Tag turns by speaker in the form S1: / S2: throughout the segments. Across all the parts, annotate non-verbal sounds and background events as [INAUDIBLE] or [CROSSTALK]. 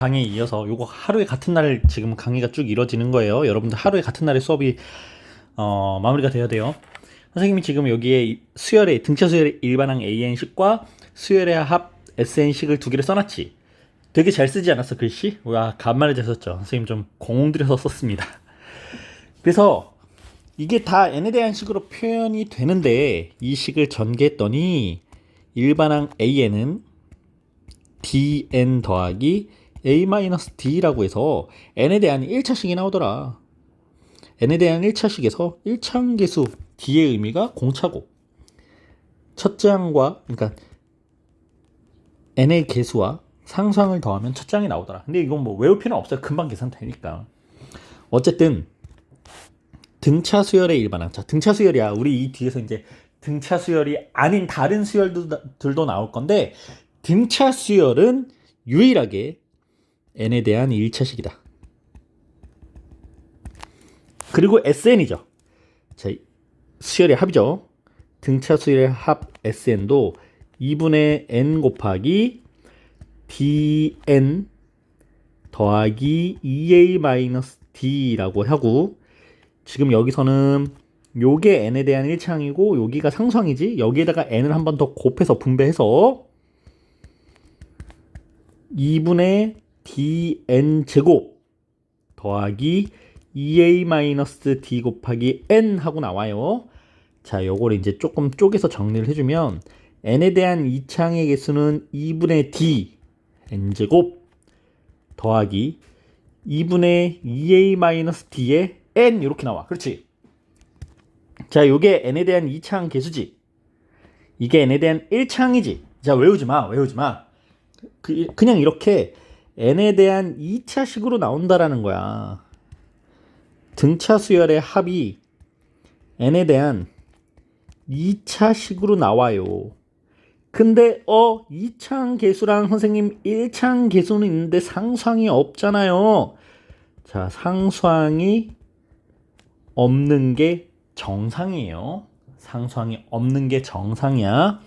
S1: 강의에 이어서 요거 하루에 같은 날 지금 강의가 쭉 이뤄지는 거예요. 여러분들 하루에 같은 날에 수업이 어, 마무리가 돼야 돼요. 선생님이 지금 여기에 이- 수열의 등차 수열의 일반항 AN식과 수열의 합 SN식을 두 개를 써놨지. 되게 잘 쓰지 않았어 글씨? 와 간만에 잘 썼죠. 선생님 좀 공을 들여서 썼습니다. [LAUGHS] 그래서 이게 다 n에 대한 식으로 표현이 되는데 이 식을 전개했더니 일반항 AN은 dn 더하기 a-d라고 해서 n에 대한 1차식이 나오더라. n에 대한 1차식에서 1차함계수 d의 의미가 공차고 첫째 항과 그러니까 n의 개수와 상수항을 더하면 첫째 항이 나오더라. 근데 이건 뭐 외울 필요는 없어요. 금방 계산되니까. 어쨌든 등차 수열의 일반항. 자, 등차 수열이야. 우리 이 뒤에서 이제 등차 수열이 아닌 다른 수열들도 나올 건데 등차 수열은 유일하게 n에 대한 1차식이다. 그리고 SN이죠. 자, 수열의 합이죠. 등차 수열의 합 SN도 2분의 n 곱하기 dn 더하기 2a-d라고 하고 지금 여기서는 요게 n에 대한 1차항이고 여기가 상수항이지 여기에다가 n을 한 번 더 곱해서 분배해서 2분의 dn 제곱 더하기 2a-d 곱하기 n 하고 나와요. 자, 요걸 이제 조금 쪼개서 정리를 해주면 n에 대한 2차항의 개수는 2분의 d n 제곱 더하기 2분의 2a-d의 n 이렇게 나와. 그렇지? 자, 요게 n에 대한 2차항 개수지. 이게 n에 대한 1차항이지. 자, 외우지 마. 외우지 마. 그, 그냥 이렇게 n에 대한 2차식으로 나온다라는 거야. 등차 수열의 합이 n에 대한 2차식으로 나와요. 근데 어 2차항 개수랑 선생님 1차항 개수는 있는데 상수항이 없잖아요. 자, 상수항이 없는 게 정상이에요. 상수항이 없는 게 정상이야.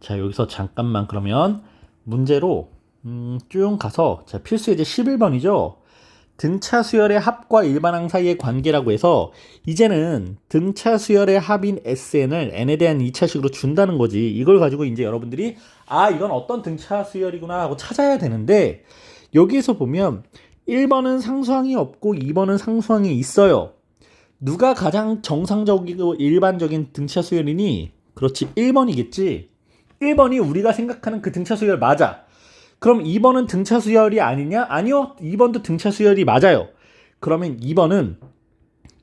S1: 자, 여기서 잠깐만 그러면 문제로 음, 쭉 가서 자, 필수 예제 11번이죠. 등차 수열의 합과 일반항 사이의 관계라고 해서 이제는 등차 수열의 합인 SN을 n에 대한 2차식으로 준다는 거지. 이걸 가지고 이제 여러분들이 아, 이건 어떤 등차 수열이구나 하고 찾아야 되는데 여기에서 보면 1번은 상수항이 없고 2번은 상수항이 있어요. 누가 가장 정상적이고 일반적인 등차 수열이니? 그렇지, 1번이겠지. 1번이 우리가 생각하는 그 등차 수열 맞아. 그럼 2번은 등차 수열이 아니냐? 아니요. 2번도 등차 수열이 맞아요. 그러면 2번은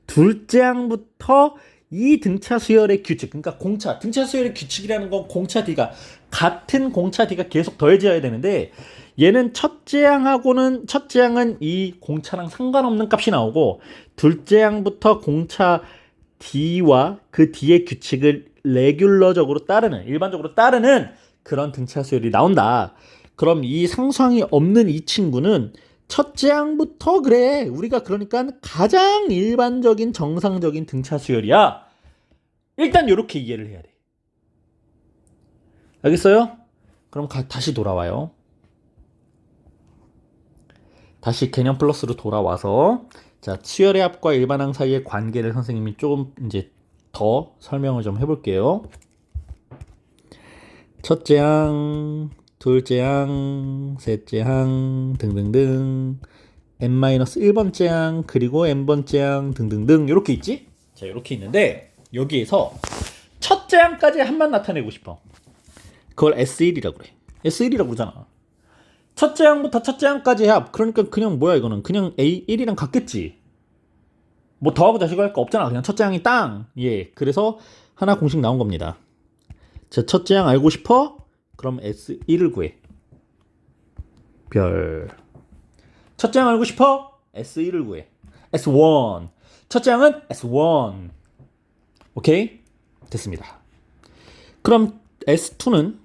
S1: 둘째 항부터 이 등차 수열의 규칙, 그러니까 공차, 등차 수열의 규칙이라는 건 공차 D가 같은 공차 D가 계속 더해져야 되는데 얘는 첫째 항하고는 첫째 항은 이 공차랑 상관없는 값이 나오고 둘째 항부터 공차 D와 그 D의 규칙을 레귤러적으로 따르는 일반적으로 따르는 그런 등차 수열이 나온다. 그럼 이 상수항이 없는 이 친구는 첫째 항부터 그래. 우리가 그러니까 가장 일반적인 정상적인 등차 수열이야. 일단 이렇게 이해를 해야 돼. 알겠어요? 그럼 가- 다시 돌아와요. 다시 개념 플러스로 돌아와서 자 수열의 합과 일반항 사이의 관계를 선생님이 조금 이제 더 설명을 좀 해볼게요. 첫째 항, 둘째 항, 셋째 항 등등등 n-1번째 항 그리고 n번째 항 등등등 이렇게 있지? 자 이렇게 있는데 여기에서 첫째 항까지 한만 나타내고 싶어. 그걸 S1이라고 그래. S1이라고 그러잖아. 첫째 항부터 첫째 항까지 합. 그러니까 그냥 뭐야 이거는 그냥 A1이랑 같겠지. 뭐 더하고 자시고 할 거 없잖아. 그냥 첫째 항이 땅. 예. 그래서 하나 공식 나온 겁니다. 자, 첫째 항 알고 싶어? 그럼 S1을 구해. 별. 첫째 항 알고 싶어? S1을 구해. S1. 첫째 항은 S1. 오케이? 됐습니다. 그럼 S2는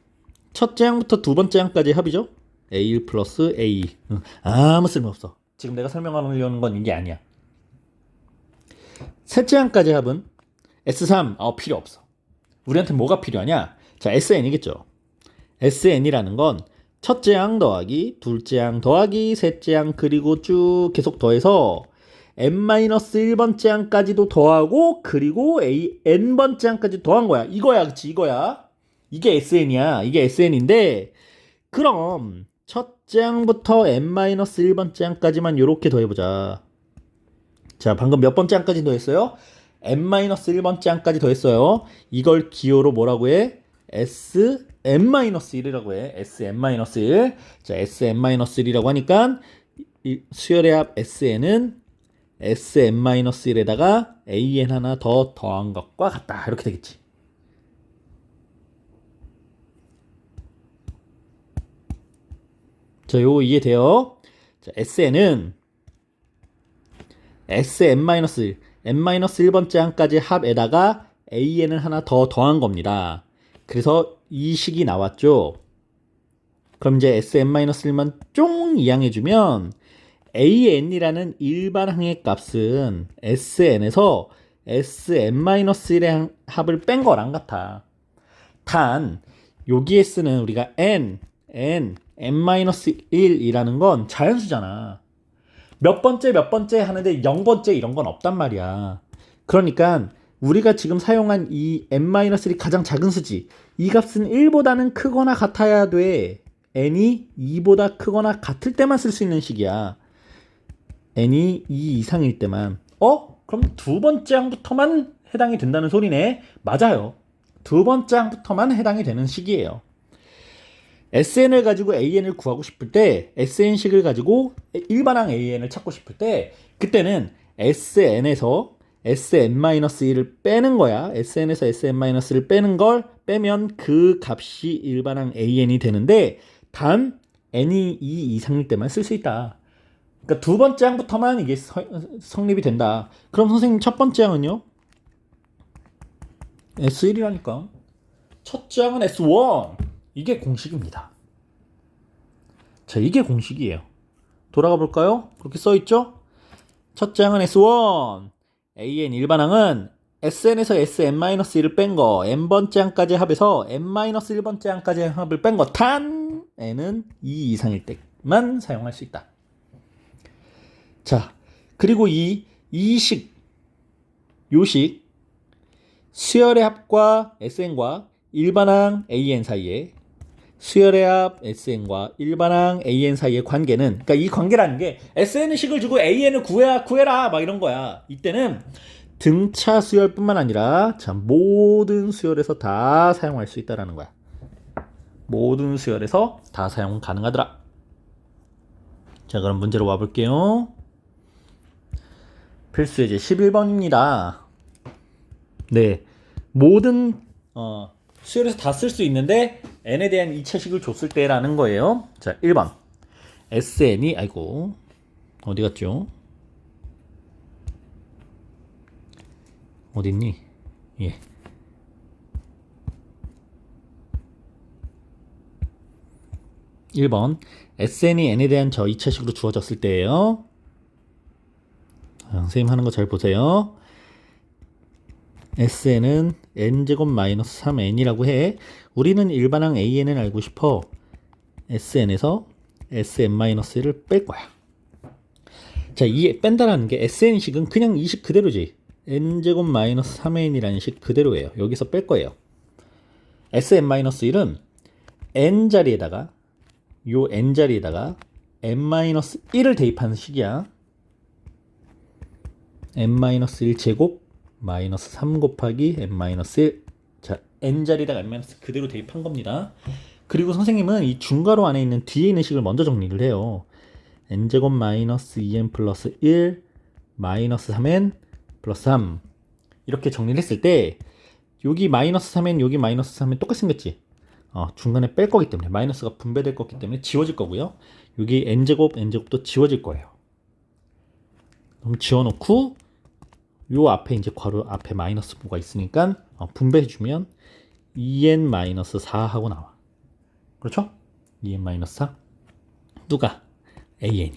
S1: 첫째 항부터 두 번째 항까지 합이죠? A1 플러스 A. 응, 아무 쓸모없어. 지금 내가 설명하려는 건 이게 아니야. 셋째 항까지 합은 S3. 어, 필요 없어. 우리한테 뭐가 필요하냐? 자, SN이겠죠. SN이라는 건 첫째 항 더하기 둘째 항 더하기 셋째 항 그리고 쭉 계속 더해서 n-1번째 항까지도 더하고 그리고 n번째 항까지 더한 거야. 이거야, 그치? 이거야. 이게 SN이야. 이게 SN인데 그럼 첫째 항부터 n-1번째 항까지만 이렇게 더해 보자. 자, 방금 몇 번째 항까지 더했어요? n-1번째 항까지 더했어요. 이걸 기호로 뭐라고 해? Sn-1이라고 해. sn-1. 자, sn-1이라고 하니까 이 수열의 합 sn은 sn-1에다가 an 하나 더 더한 것과 같다. 이렇게 되겠지. 자, 요거 이해돼요? 자, sn은 sn-1, n-1번째 항까지 합에다가 an을 하나 더 더한 겁니다. 그래서 이 식이 나왔죠. 그럼 이제 sn-1만 쫑 이항해주면 an이라는 일반 항의 값은 sn에서 sn-1의 합을 뺀 거랑 같아. 단 여기에 쓰는 우리가 n, n, n-1이라는 건 자연수잖아. 몇 번째 몇 번째 하는데 0번째 이런 건 없단 말이야. 그러니까 우리가 지금 사용한 이 n-1이 가장 작은 수지. 이 값은 1보다는 크거나 같아야 돼. n이 2보다 크거나 같을 때만 쓸 수 있는 식이야. n이 2 이상일 때만. 어? 그럼 두 번째 항부터만 해당이 된다는 소리네. 맞아요. 두 번째 항부터만 해당이 되는 식이에요. SN을 가지고 AN을 구하고 싶을 때 SN식을 가지고 일반항 AN을 찾고 싶을 때 그때는 SN에서 SN-1을 빼는 거야. SN에서 SN-를 빼는 걸 빼면 그 값이 일반항 AN이 되는데 단 n이 2 이상일 때만 쓸 수 있다. 그러니까 두 번째 항부터만 이게 서, 성립이 된다. 그럼 선생님 첫 번째 항은요? S1이라니까. 첫째 항은 S1. 이게 공식입니다. 자, 이게 공식이에요. 돌아가 볼까요? 그렇게 써 있죠? 첫째 항은 S1. AN 일반항은 SN에서 SN-1을 뺀 거, n번째 항까지 합해서 n-1번째 항까지 합을 뺀 거, 탄 n은 2 이상일 때만 사용할 수 있다. 자, 그리고 이, 이 식, 요식, 수열의 합과 SN과 일반항 AN 사이에 수열의 합 SN과 일반항 AN 사이의 관계는 그러니까 이 관계라는 게 SN은 식을 주고 AN을 구해야 구해라 막 이런 거야. 이때는 등차 수열뿐만 아니라 자 모든 수열에서 다 사용할 수 있다라는 거야. 모든 수열에서 다 사용 가능하더라. 자 그럼 문제로 와 볼게요. 필수 예제 11번입니다. 네, 모든 어, 수열에서 다 쓸 수 있는데 n에 대한 2차식을 줬을 때라는 거예요. 자, 1번. sn이 아이고 어디 갔죠? 어딨니? 예. (1번) sn이 n에 대한 저 2차식으로 주어졌을 때예요 아, 선생님 하는 거 잘 보세요 sn은 n제곱 마이너스 3n이라고 해. 우리는 일반항 an을 알고 싶어. sn에서 sn-1을 뺄 거야. 자, 이 뺀다라는 게 sn식은 그냥 이 식 그대로지. n제곱 마이너스 3n이라는 식 그대로예요. 여기서 뺄 거예요. sn-1은 n 자리에다가 요 n 자리에다가 n-1을 대입하는 식이야. n-1 제곱 마이너스 3 곱하기 n 마이너스 1. 자, n 자리에다가 n 마이너스 그대로 대입한 겁니다. 그리고 선생님은 이 중괄호 안에 있는 뒤에 있는 식을 먼저 정리를 해요. n 제곱 마이너스 2n 플러스 1 마이너스 3n 플러스 3 이렇게 정리를 했을 때 여기 마이너스 3n 여기 마이너스 3n 똑같이 생겼지? 어, 중간에 뺄 거기 때문에 마이너스가 분배될 거기 때문에 지워질 거고요. 여기 n제곱 n제곱도 지워질 거예요. 그럼 지워놓고 요 앞에 이제 괄호 앞에 마이너스 부가 있으니까 어, 분배해주면 2n-4 하고 나와. 그렇죠? 2n-4 누가? an이.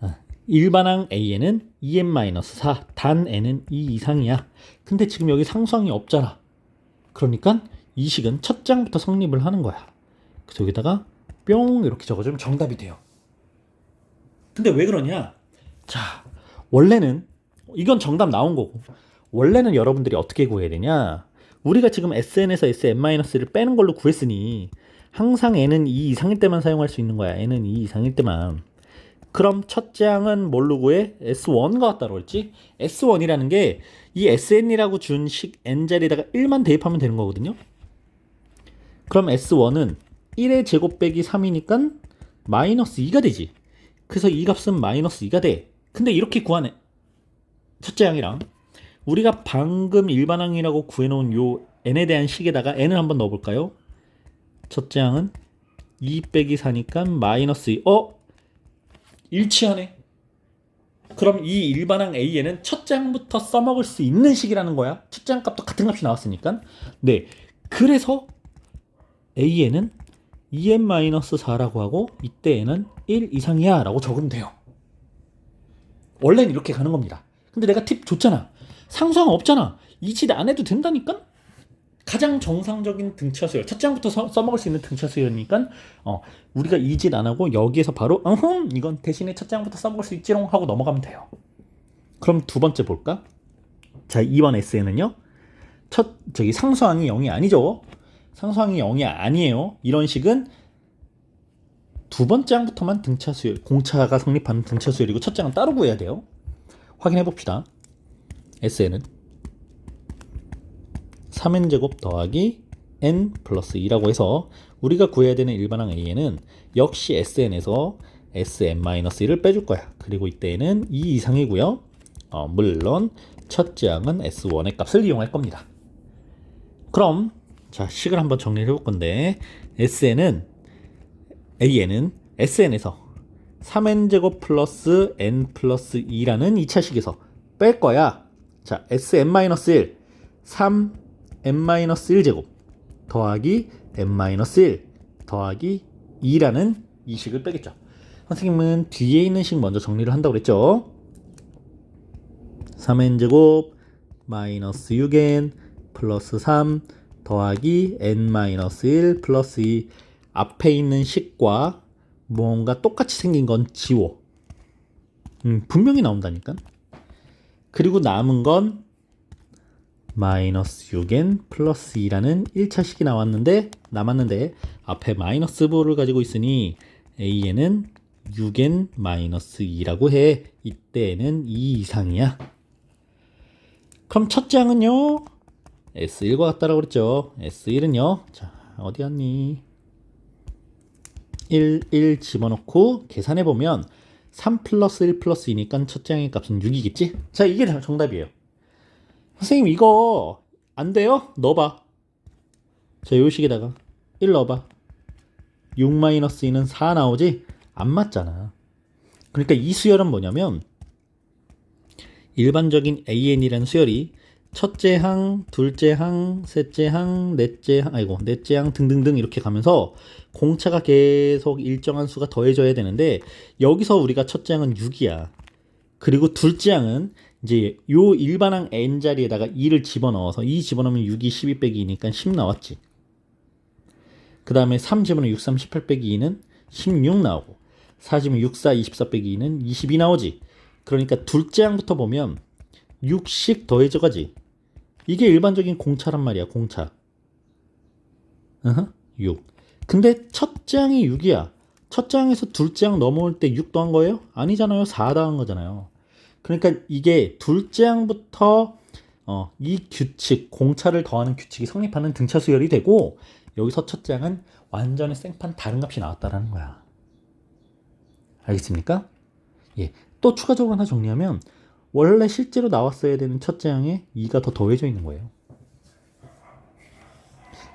S1: 어, 일반항 an은 2n-4 단 n은 2 이상이야. 근데 지금 여기 상수항이 없잖아. 그러니까 이 식은 첫 장부터 성립을 하는 거야. 그래서 여기다가 뿅 이렇게 적어주면 정답이 돼요. 근데 왜 그러냐? 자, 원래는 이건 정답 나온 거고 원래는 여러분들이 어떻게 구해야 되냐? 우리가 지금 SN에서 SN-를 빼는 걸로 구했으니 항상 n은 2 이상일 때만 사용할 수 있는 거야. n은 2 이상일 때만. 그럼 첫째 항은 뭘로 구해? S1과 같다고 했지? S1이라는 게 이 SN이라고 준 식 n자리에다가 1만 대입하면 되는 거거든요. 그럼 S1은 1의 제곱 빼기 3이니까 마이너스 2가 되지. 그래서 이 값은 마이너스 2가 돼. 근데 이렇게 구하네. 첫째 항이랑 우리가 방금 일반 항이라고 구해놓은 요 n에 대한 식에다가 n을 한번 넣어볼까요? 첫째 항은 2 빼기 4니까 마이너스 2. 어? 일치하네. 그럼 이 일반항 A에는 첫째 항부터 써먹을 수 있는 식이라는 거야. 첫째 항 값도 같은 값이 나왔으니까. 네. 그래서 A에는 2n-4라고 하고 이때에는 1 이상이야 라고 적으면 돼요. 원래는 이렇게 가는 겁니다. 근데 내가 팁 줬잖아. 상수항 없잖아. 이 짓 안 해도 된다니까? 가장 정상적인 등차 수열. 첫째 항부터 써, 써먹을 수 있는 등차 수열이니까 어, 우리가 이 짓 안 하고 여기에서 바로 어흠 이건 대신에 첫째 항부터 써먹을 수 있지롱 하고 넘어가면 돼요. 그럼 두 번째 볼까? 자, 2번 SN은요. 첫 저기 상수항이 0이 아니죠. 상수항이 0이 아니에요. 이런 식은 두 번째 항부터만 등차 수열, 공차가 성립하는 등차 수열이고 첫째 항은 따로 구해야 돼요. 확인해 봅시다. SN은 3n 제곱 더하기 n 플러스 2라고 해서 우리가 구해야 되는 일반항 a에는 역시 sn에서 sn-1을 빼줄 거야. 그리고 이때에는 2 이상이고요. 어, 물론 첫째 항은 s1의 값을 이용할 겁니다. 그럼 자 식을 한번 정리를 해볼 건데 sn은 a는 sn에서 3n 제곱 플러스 n 플러스 2라는 2차식에서 뺄 거야. 자 sn-1 3 n-1제곱 더하기 n-1 더하기 2라는 이 식을 빼겠죠. 선생님은 뒤에 있는 식 먼저 정리를 한다고 그랬죠. 3n제곱 마이너스 6n 플러스 3 더하기 n-1 플러스 2 앞에 있는 식과 뭔가 똑같이 생긴 건 지워. 음, 분명히 나온다니까. 그리고 남은 건 마이너스 6n 플러스 2라는 1차식이 나왔는데 남았는데 앞에 마이너스 부호를 가지고 있으니 a에는 6n 마이너스 2라고 해. 이때는 2 이상이야. 그럼 첫째 항은요? S1과 같다라고 그랬죠? S1은요? 자 어디 갔니 1, 1 집어넣고 계산해 보면 3 플러스 1 플러스 2니까 첫째 항의 값은 6이겠지 자 이게 정답이에요 선생님 이거 안 돼요? 넣어봐. 자, 요 식에다가 1 넣어봐. 6-2는 4 나오지? 안 맞잖아. 그러니까 이 수열은 뭐냐면 일반적인 AN이라는 수열이 첫째 항, 둘째 항, 셋째 항, 넷째 항, 아이고, 넷째 항 등등등 이렇게 가면서 공차가 계속 일정한 수가 더해져야 되는데 여기서 우리가 첫째 항은 6이야. 그리고 둘째 항은 이제 요 일반항 n 자리에다가 2를 집어넣어서 2 집어넣으면 6이 12 빼기 2니까 10 나왔지. 그 다음에 3 집어넣으면 6, 3, 18 빼기 2는 16 나오고 4 집으면 6, 4, 24 빼기 2는 22 나오지. 그러니까 둘째 항부터 보면 6씩 더해져 가지. 이게 일반적인 공차란 말이야, 공차. 으흠, 6. 근데 첫째 항이 6이야. 첫째 항에서 둘째 항 넘어올 때 6 더한 거예요? 아니잖아요. 4 더한 거잖아요. 그러니까 이게 둘째 항부터 어, 이 규칙, 공차를 더하는 규칙이 성립하는 등차 수열이 되고 여기서 첫째 항은 완전히 생판 다른 값이 나왔다라는 거야. 알겠습니까? 예. 또 추가적으로 하나 정리하면 원래 실제로 나왔어야 되는 첫째 항에 2가 더 더해져 있는 거예요.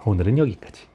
S1: 오늘은 여기까지.